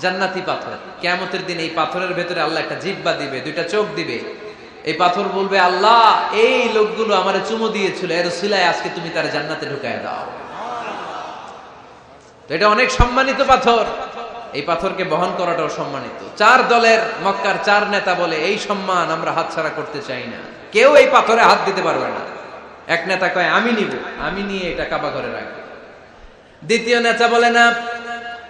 জান্নাতি পাথর। কেয়ামতের দিন এই পাথরের ভেতরে আল্লাহ একটা জিব্বা দিবে, দুইটা চোখ দিবে। এই পাথর বলবে, আল্লাহ, এই লোকগুলো আমার চুমো দিয়েছিল, এর সিলায় আজকে তুমি তার জান্নাতে ঢুকায় দাও। এটা অনেক সম্মানিত পাথর। এই পাথরকে বহন করাটাও সম্মানিত। চার দলের মক্কার চার নেতা বলে, এই সম্মান আমরা হাতছাড়া করতে চাই না। কেউ এই পাথরে হাত দিতে পারবে না। এক নেতা কয়, আমি নিব, আমি নিয়ে এটা কাবা ঘরে রাখব। দ্বিতীয় নেতা বলে না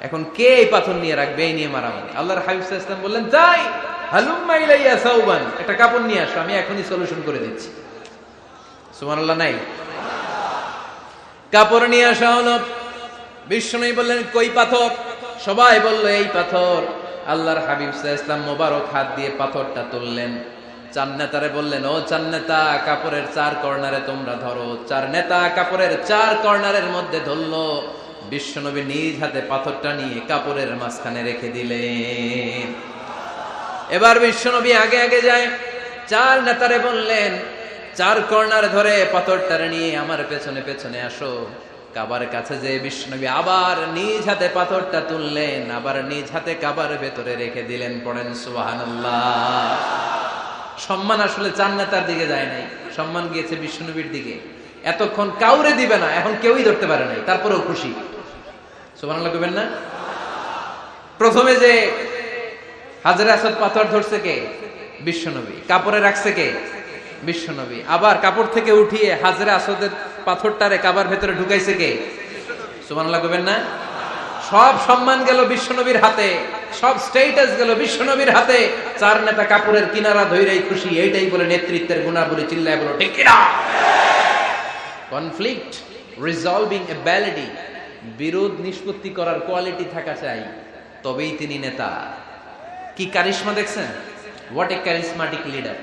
এখন কে এই পাথর নিয়ে রাখবে? এই নিয়ে মারামারি। আল্লাহর হাবিব বললেন তাই হালুম্মা একটা কাপড় নিয়ে আসো, আমি এখনই সলিউশন করে দিচ্ছি। সুবহানাল্লাহ, নাই। কাপড় নিয়ে আসা হলো। বিষ্ণু বললেন, কই পাথর? সবাই বলল, এই পাথর। আল্লাহর হাবিব ইসলাম মোবারক হাত দিয়ে পাথরটা তুললেন। চার নেতারে বললেন, ও চার নেতা, কাপড়ের চার কর্নারে তোমরা ধরো। চার নেতা কাপড়ের চার কর্নারের মধ্যে ধরলো। বিশ্বনবী নিজ হাতে পাথরটা নিয়ে কাপড়ের মাঝখানে রেখে দিলেন। এবার বিশ্বনবী আগে আগে যায়। চার নেতারে বললেন, চার কর্নার ধরে পাথরটারে নিয়ে আমার পেছনে পেছনে আসো। কাবার কাছে যে বিষ্ণবী আবার নিজ হাতে পাথরটা তুললেন, আবার নিজ হাতে কাবার ভেতরে রেখে দিলেন পড়েন সুবহানাল্লাহ। সম্মান আসলে চার নেতার দিকে যায় নাই। সম্মান গিয়েছে বিষ্ণুবীর দিকে। এতক্ষণ কাউরে দিবে না, এখন কেউই ধরতে পারে নাই, তারপরেও খুশি। সুবহানাল্লাহ কইবেন না? প্রথমে যে হাজার আসাদ পাথর ধরছে কে? বিশ্বনবী। কাপড়ে রাখছে কে? বিশ্বনবী। আবার কাপড় থেকে উঠিয়ে হাজরা আসাদের পাথরটারে কাবার ভেতরে ঢুকাইছে কে? সুবহানাল্লাহ কবেন না? সব সম্মান গেল বিশ্বনবীর হাতে, সব স্টেটাস গেল বিশ্বনবীর হাতে। চার নেতা কাপড়ের কিনারা ধৈরাই খুশি, এইটাই বলে নেতৃত্বের গুণাবলী চিল্লায় বলো, ঠিক কিনা? কনফ্লিক্ট রিজলভিং অ্যাবিলিটি বিরোধ নিষ্পত্তি করার কোয়ালিটি থাকা চাই, তবেই তিনি নেতা। কি কারিশমা দেখছেন? হোয়াট এ ক্যারিসমাটিক লিডার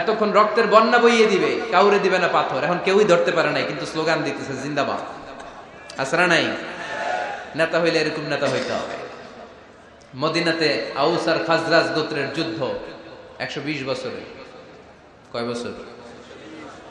এতক্ষণ রক্তের বন্যা বইয়ে দিবে, কাউরে দিবে না পাথর। এখন কেউই ধরতে পারে নাই, কিন্তু স্লোগান দিতেছে, জিন্দাবাদ। আসরা নাই? নেতা হইলে এরকম নেতা হইতে হবে। মদিনাতে আউস আর খাজরাজ গোত্রের যুদ্ধ, একশো বিশ বছরে। কয় বছর?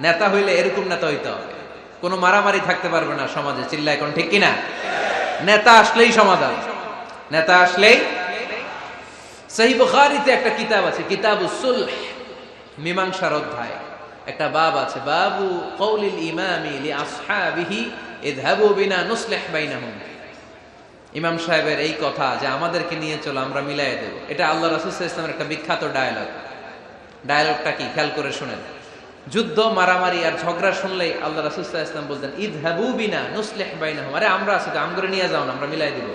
নেতা হইলে এরকম নেতা হইতে হবে। কোনো মারামারি থাকতে পারবে না সমাজে চিল্লা এখন ঠিক কিনা? নেতা আসলেই সমাধান। নেতা আসলেই সহি বুখারিতে একটা কিতাব আছে, কিতাব সুলহ, মীমাংসার অধ্যায়। একটা বাব আছে, বাবু কৌলিল ইমামি ইমাম সাহেবের এই কথা যে আমাদেরকে নিয়ে চলো, আমরা মিলাই দেব। এটা আল্লাহ রাসূল সাল্লাল্লাহু ওয়াসাল্লামের একটা বিখ্যাত ডায়ালগ। ডায়ালগটা কি? খেয়াল করে শুনেন। যুদ্ধ, মারামারি আর ঝগড়া শুনলেই আল্লাহ রাসুল্লাহ ইসলাম বলতেন বলতেন ইযহাবু বিনা নুসলেহ বাইনা আরে, আমরা আছি তো আমগরে নিয়ে যাও না, আমরা মিলাই দিব।